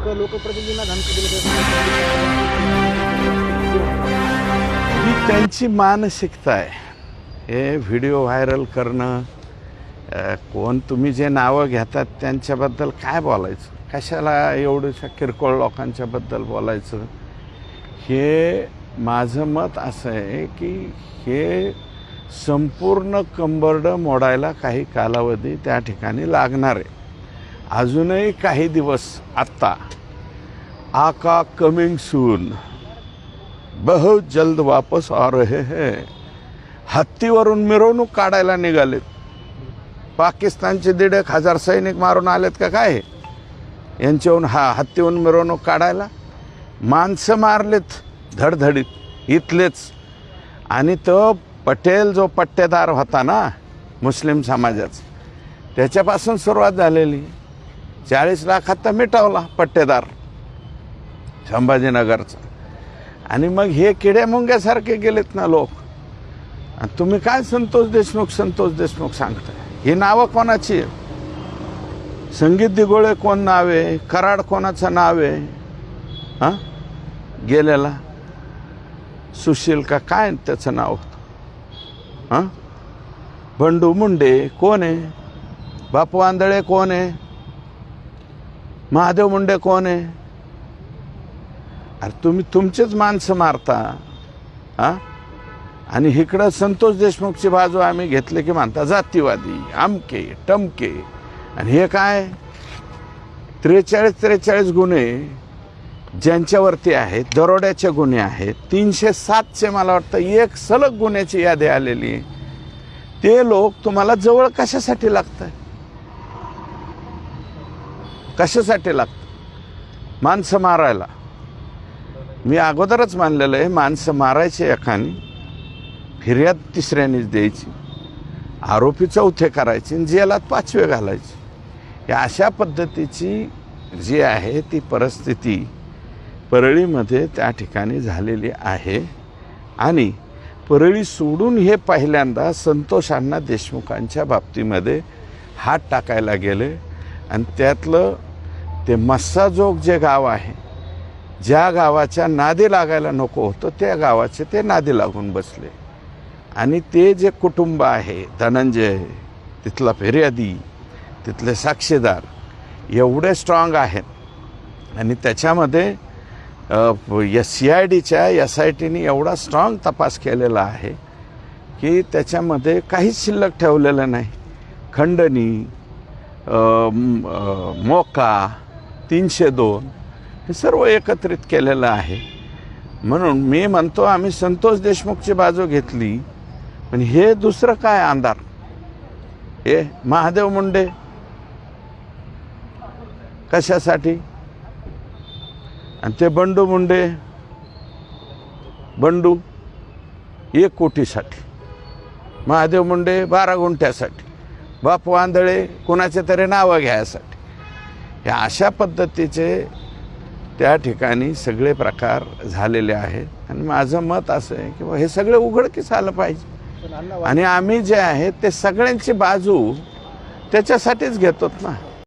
लोक लोकप्रतिनिधींना धमकी दिली ही त्यांची मानसिकता आहे. हे व्हिडिओ व्हायरल करणं कोण तुम्ही जे नावं घेतात त्यांच्याबद्दल काय बोलायचं? कशाला एवढ्याशा किरकोळ लोकांच्याबद्दल बोलायचं? हे माझं मत असं आहे की हे संपूर्ण कंबरडं मोडायला काही कालावधी त्या ठिकाणी लागणार आहे. अजूनही काही दिवस आत्ता आका कमिंग सून बहुत जल्द वापस आ रहे हैं. हत्तीवरून मिरवणूक काढायला निघालेत. पाकिस्तानचे दीड एक हजार सैनिक मारून आलेत का काय? यांच्याहून हा हत्तीहून मिरवणूक काढायला माणसं मारलेत धडधडीत इथलेच. आणि तो पटेल जो पट्टेदार होता ना मुस्लिम समाजाचा त्याच्यापासून सुरुवात झालेली. चाळीस लाखात तर मिटवला पट्टेदार संभाजीनगरचा. आणि मग हे किड्या मुंग्यासारखे गेलेत ना लोक. आणि तुम्ही काय संतोष देशमुख संतोष देशमुख सांगताय? ही नावं कोणाची संगीत दिगोळे कोण नाव? आहे कराड कोणाचं नाव आहे? हां? गेलेला? सुशील का? काय त्याचं नाव होतं? हां? बंडू मुंडे कोण आहे? बापू आंधळे कोण आहे? महादेव मुंडे कोण आहे? अरे तुम्ही तुमचेच माणसं मारता हां? आणि इकडं संतोष देशमुखची बाजू आम्ही घेतले की मानता जातीवादी आमके टमके. आणि हे काय? त्रेचाळीस त्रेचाळीस गुन्हे ज्यांच्यावरती आहेत दरोड्याचे गुन्हे आहेत तीनशे सातचे मला वाटतं एक सलग गुन्ह्याची यादी आलेली ते लोक तुम्हाला जवळ कशासाठी लागत आहे कशासाठी लागतं? माणसं मारायला. मी अगोदरच मानलेलं आहे माणसं मारायची एकाने फिर्याद तिसऱ्यानेच द्यायची. आरोपी चौथे करायचे आणि जेलात पाचवे घालायचे. या अशा पद्धतीची जी आहे ती परिस्थिती परळीमध्ये त्या ठिकाणी झालेली आहे. आणि परळी सोडून हे पहिल्यांदा संतोषांना देशमुखांच्या बाबतीमध्ये हात टाकायला गेले. आणि त्यातलं ते मस्साजोग जे गाव आहे ज्या गावाच्या नादी लागायला नको होतं त्या गावाचे ते नादी लागून बसले. आणि ते जे कुटुंब आहे धनंजय तिथला फिर्यादी तिथले साक्षीदार एवढे स्ट्रॉंग आहेत. आणि त्याच्यामध्ये या सी आय डीच्या एस आय टीने एवढा स्ट्रॉंग तपास केलेला आहे की त्याच्यामध्ये काहीच शिल्लक ठेवलेलं नाही. खंडणी मोका तीनशे दोन. हे सर्व एकत्रित केलेलं आहे. म्हणून मी म्हणतो आम्ही संतोष देशमुखची बाजू घेतली. पण हे दुसरं काय अंधार हे महादेव मुंडे? कशासाठी? आणि ते बंडू मुंडे? बंडू एक कोटीसाठी. महादेव मुंडे बारा गुंठ्यासाठी. बापू आंधळे कुणाचे तरी नावं घ्यायसाठी. या अशा पद्धतीचे त्या ठिकाणी सगळे प्रकार झालेले आहेत. आणि माझं मत असं आहे की हे सगळं उघडकीस आलं पाहिजे. आणि आम्ही जे आहे ते सगळ्यांची बाजू त्याच्यासाठीच घेतोत ना.